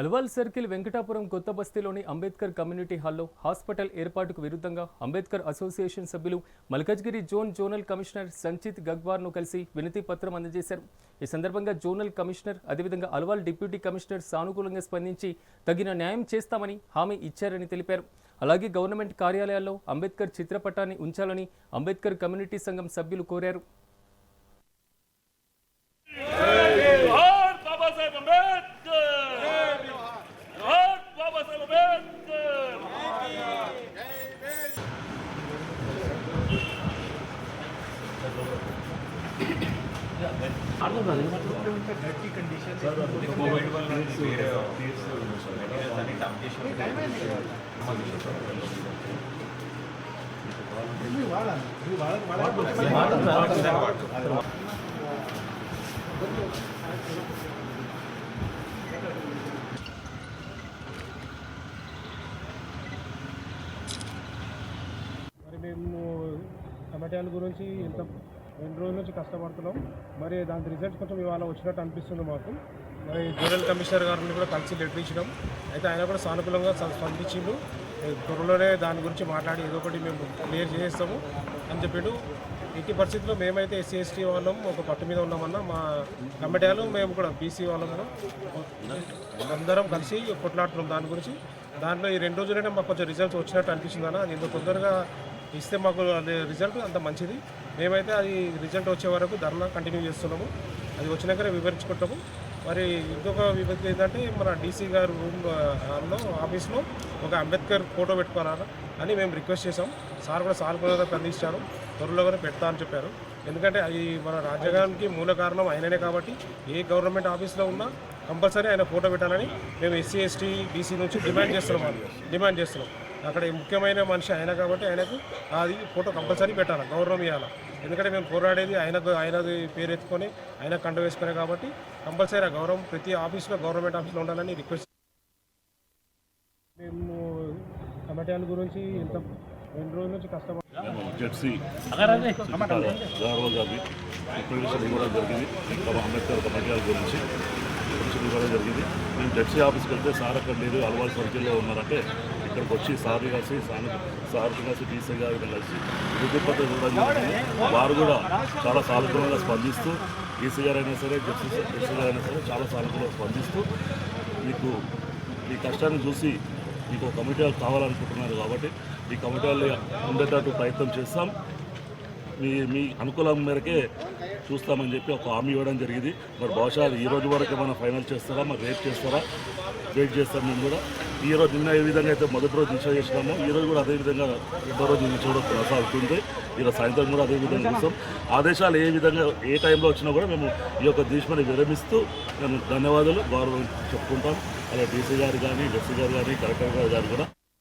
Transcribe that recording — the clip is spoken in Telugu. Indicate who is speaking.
Speaker 1: అల్వాల్ సర్కిల్ వెంకటాపురం కొత్త బస్తీలోని అంబేద్కర్ కమ్యూనిటీ హాల్లో హాస్పిటల్ ఏర్పాటుకు విరుద్ధంగా అంబేద్కర్ అసోసియేషన్ సభ్యులు Malkajgiri zone zonal commissioner Sanchit గగ్వార్ను కలిసి వినతి పత్రం అందజేశారు. ఈ సందర్భంగా జోనల్ కమిషనర్ అదేవిధంగా అల్వాల్ డిప్యూటీ కమిషనర్ సానుకూలంగా స్పందించి తగిన న్యాయం చేస్తామని హామీ ఇచ్చారని తెలిపారు. అలాగే గవర్నమెంట్ కార్యాలయాల్లో అంబేద్కర్ చిత్రపటాన్ని ఉంచాలని అంబేద్కర్ కమ్యూనిటీ సంఘం సభ్యులు కోరారు.
Speaker 2: మరి మేము టమాటాల గురించి ఎంత రెండు రోజుల నుంచి కష్టపడుతున్నాం? మరి దాని రిజల్ట్స్ కొంచెం ఇవాళ వచ్చినట్టు అనిపిస్తుంది మాకు. మరి జోనల్ కమిషనర్ గారిని కూడా కలిసి లెటర్ ఇచ్చినాం అయితే ఆయన కూడా సానుకూలంగా స్పందించిండు. త్వరలోనే దాని గురించి మాట్లాడి ఏదో ఒకటి మేము క్లియర్ చేసేస్తాము అని చెప్పిండు. ఎట్టి పరిస్థితుల్లో మేమైతే ఎస్సీ ఎస్టీ వాళ్ళం ఒక పట్టు మీద ఉన్నామన్నా మా కమిటీలు మేము కూడా బీసీ వాళ్ళం అందరం కలిసి కొట్లాడుతున్నాం దాని గురించి. దాంట్లో ఈ రెండు రోజులనే మాకు కొంచెం రిజల్ట్స్ వచ్చినట్టు అనిపిస్తుంది అన్న అది ఇంత తొందరగా ఇస్తే మాకు అది రిజల్ట్ అంత మంచిది. మేమైతే అది రిజల్ట్ వచ్చే వరకు ధర్నా కంటిన్యూ చేస్తున్నాము. అది వచ్చినాకనే వివరించుకుంటాము. మరి ఇంకొక విపత్తి ఏంటంటే మన డీసీ గారు రూమ్లో ఆఫీస్లో ఒక అంబేద్కర్ ఫోటో పెట్టుకోవాలని అని మేము రిక్వెస్ట్ చేసాం సార్ కూడా సానుకూలంగా స్పందించారు. త్వరలోనే పెడతా అని చెప్పారు. ఎందుకంటే అది మన రాజ్యాంగానికి మూల కారణం ఆయననే కాబట్టి ఏ గవర్నమెంట్ ఆఫీస్లో ఉన్నా కంపల్సరీ ఆయన ఫోటో పెట్టాలని మేము ఎస్సీ ఎస్టీ బీసీ నుంచి డిమాండ్ చేస్తున్నాం. అది డిమాండ్ చేస్తున్నాం. అక్కడ ఈ ముఖ్యమైన మనిషి ఆయన కాబట్టి ఆయనకు అది ఫోటో కంపల్సరీ పెట్టాలి గౌరవం ఇవ్వాలి. ఎందుకంటే మేము పోరాడేది ఆయనకు ఆయనది పేరు ఎత్తుకొని ఆయన కంట వేసుకునే కాబట్టి కంపల్సరీ ఆ గౌరవం ప్రతి ఆఫీస్లో గవర్నమెంట్ ఆఫీస్లో ఉండాలని రిక్వెస్ట్ మేము టమాటాల గురించి ఇంత రెండు రోజుల నుంచి కష్టపడి
Speaker 3: జెడ్సీ గౌరవ గారిని రిప్రజెంటేషన్ ఇవ్వడం జరిగింది. బాబా అంబేద్కర్ కమిటీ గురించి ఇవ్వడం జరిగింది. మేము జెడ్సీ ఆఫీస్కి వెళ్తే సార్ అక్కడ లేదు అలవాటు సర్కిల్లో ఉన్నారంటే ఇక్కడికి వచ్చి సార్ కలిసి సార్ కలిసి డీసీ గారు కలిసి విద్యుత్ పద్ధతి వారు కూడా చాలా సానుకూలంగా స్పందిస్తూ డీసీ గారు అయినా సరే జస్టిస్ జస్టిస్ గారు అయినా సరే చాలా సానుకూలంగా స్పందిస్తూ మీకు మీ కష్టాన్ని చూసి మీకు ఒక కమిటీ వాళ్ళు కావాలనుకుంటున్నారు కాబట్టి ఈ కమిటీ వాళ్ళు ఉండేటట్టు ప్రయత్నం చేస్తాం. మీ మీ అనుకూలం మేరకే చూస్తామని చెప్పి ఒక హామీ ఇవ్వడం జరిగింది. మరి బహుశా ఈ రోజు వరకు ఏమైనా ఫైనల్ చేస్తారా? మరి రేపు చేస్తారా? వెయిట్ చేస్తాం మేము కూడా. ఈ రోజు నిన్న ఏ విధంగా అయితే మొదటి రోజు నిశ్చయం చేసినామో ఈ రోజు కూడా అదే విధంగా రెండో రోజు నిన్న కూడా కొనసాగుతుంది. ఈరోజు సాయంత్రం కూడా అదే విధంగా చూస్తాం. ఆదేశాలు ఏ విధంగా ఏ టైంలో వచ్చినా కూడా మేము ఈ యొక్క దీక్షని విరమిస్తూ మేము ధన్యవాదాలు గౌరవం చెప్పుకుంటాం. అలా డీసీ గారు కానీ ఎస్సీ గారు కానీ కలెక్టర్ గారు కానీ కూడా